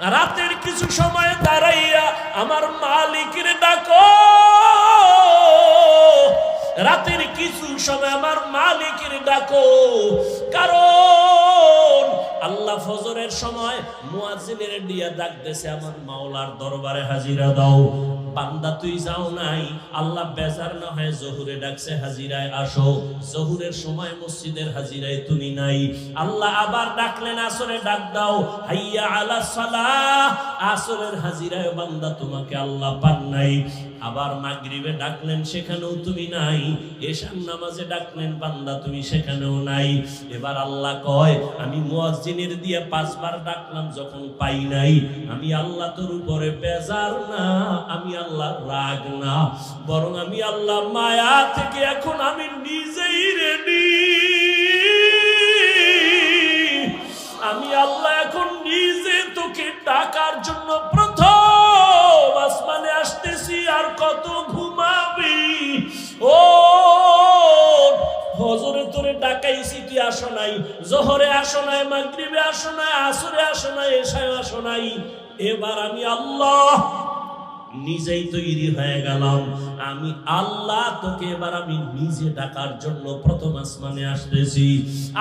রাতের কিছু সময় দাঁড়াইয়া আমার মালিকের ডাকো। রাতের কিছু সময় আমার মালিকের ডাকো। কারণ আল্লাহ ফজরের সময় মুয়ারজিনের ডিয়া ডাক দেশে আমার মাওলার দরবারে হাজিরা দাও। বান্দা তুই যাও নাই। আল্লাহ বেজার না হয় জহুরে ডাকছে, হাজিরায় আসো। জহুরের সময় মসজিদের হাজিরায় তুমি নাই। আল্লাহ আবার ডাকলেন, আসরে ডাক দাও। হাইয়া আলা সালাহ, আসরের হাজিরায় বান্দা তোমাকে আল্লাহ পান নাই। আবার মাগরিবে ডাকলেন, সেখানেও তুমি নাই। এশান নামাজে ডাকলেন, বান্দা তুমি সেখানেও নাই। এবার আল্লাহ কয়, আমি মুয়াজ্জিনের দিয়ে পাঁচবার ডাকলাম, যখন পাই নাই। আমি আল্লাহ তোর উপরে বেজার না, আমি আল্লাহ রাগ না, বরং আমি আল্লাহ মায়া থেকে এখন আমি নিজেই রেডি আমি আল্লাহ এখন নিজে তোকে ডাকার জন্য প্রথম আসমানে আসতেছি, আর কত ঘুমাবি? ও, হজরে তোরে ডাকাইছি তুই আসো নাই? জহরে আসো নাই, মাগরিবে আসো নাই, আসরে আসো নাই এসায় আসো নাই। এবার আমি আল্লাহ নিজেই তৈরি হয়ে গেলাম আমি আল্লাহ তোকে এবার আমি নিজে ডাকার জন্য প্রথম আসমানে আসতেছি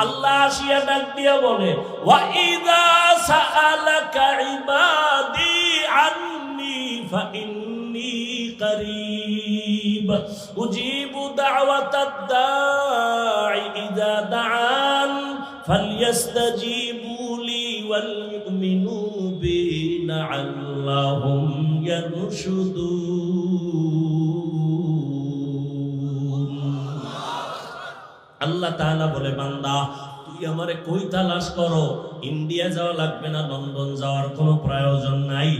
আল্লাহ আসিয়া ডাক দিয়া বলে ওয়া ইদা সাআলাকা ইবাদি আন্নি ফাইন্নি قريب أجيب دعوة الداعي إذا دعان فليستجيبوا لي وليؤمنوا بي لعلهم يرشدون আল্লাহ বলে, বান্দা, তুই আমারে কই তালাশ করো? ইন্ডিয়া যাওয়া লাগবে না, লন্ডন যাওয়ার কোনো প্রয়োজন নাই।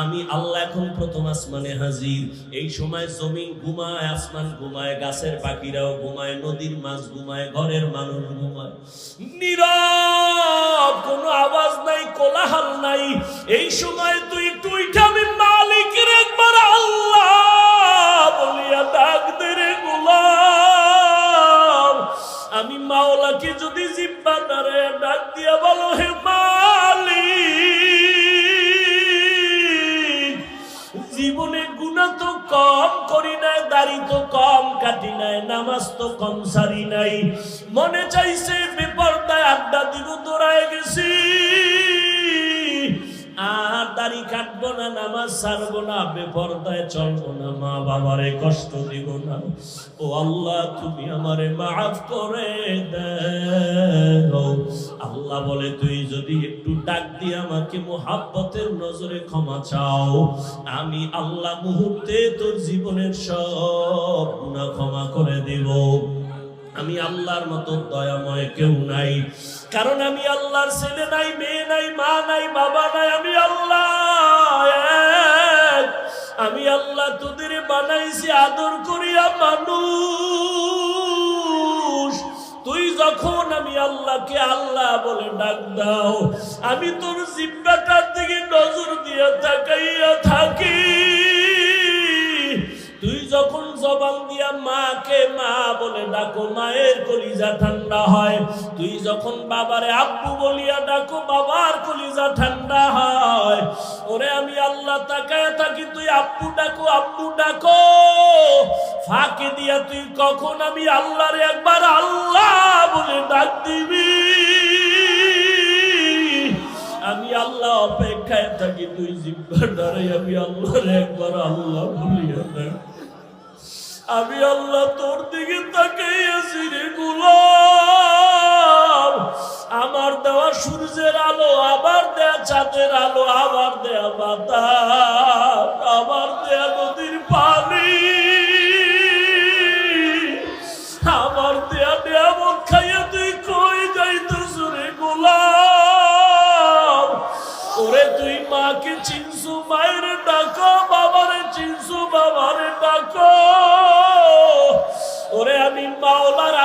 আমি আল্লাহ এখন প্রথম আসমানে হাজির। এই সময় জমিন ঘুমায়, আসমান ঘুমায়, গাছের পাখিরাও ঘুমায়, নদীর মাছ ঘুমায়, ঘরের মানুষ ঘুমায়। নীরব, কোনো আওয়াজ নাই, কোলাহল নাই। এই সময় তুই তুই যদি জিব্বা তারে ডাক দিয়া বলো, হে মালি জীবনে গুণা তো কম করি নাই, দাড়ি তো কম কাটি নাই, নামাজ তো কম সারি নাই। মনে চাইছে বেপরদায় আড্ডা দিব, দৌড়ায় গেছি। আর দাড়ি কাটবো না, নামাজ ছাড়বো না, বেপরদায় চলবো না, মা বাবারে কষ্ট দিব না। ও আল্লাহ, তুমি আমারে মাফ করে দাও। আল্লাহ বলে, তুই যদি একটু ডাক দিয়ে আমাকে মোহাব্বতের নজরে ক্ষমা চাও, আমি আল্লাহ মুহূর্তে তোর জীবনের সব গুনাহ ক্ষমা করে দেব। আমি আল্লাহর মতো দয়াময় কেউ নাই। কারণ আমি আল্লাহর ছেলে নাই, মেয়ে নাই, মা নাই, বাবা নাই, আমি আল্লাহ আমি আল্লাহ তোদের বানাইছি আদর করিয়া মানুষ। তুই যখন আমি আল্লাহকে আল্লাহ বলে ডাক দাও, আমি তোর জিব্বাটার দিকে নজর দিয়ে তাকাইয়া থাকি। জবান দিয়া মাকে মা বলে ডাকো, মায়ের কলিজা ঠান্ডা হয়। তুই যখন বাবারে আব্বু বলিয়া ডাকো, বাবার কলিজা ঠান্ডা হয়। ওরে আমি আল্লাহ তাকায় থাকি, তুই আব্বু ডাকো আব্বু ডাকো। ফাঁকে দিয়া তুই কখন আমি আল্লাহরে একবার আল্লাহ বলে ডাক দিবি? আমি আল্লাহ অপেক্ষায় থাকি, তুই জিব্বার ডরে আমি আল্লাহর একবার আল্লাহ বলিয়া ডাক আমি আল্লাহ তোর দিকে তাকাইয়াছি রে গোলাম। আমার দেওয়া সূর্যের আলো আবার দেয়া চাঁদের আলো আবার দেয়া বাতাস আবার দেয়া নদীর পানি। আমার দেয়া দেয়া মত খাইয়া তুই কই যাইতেছ রে গোলাম? ওরে তুই মাকে চিনছু, মায়ের ডাকো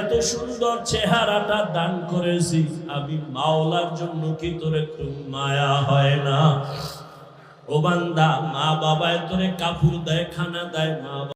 এত সুন্দর চেহারাটা দান করেছি। আমি মাওলার জন্য কি তোর একটু মায়া হয় না? ও বান্দা মা বাবায় তোরে কাপুর দেয়, খানা দেয় মা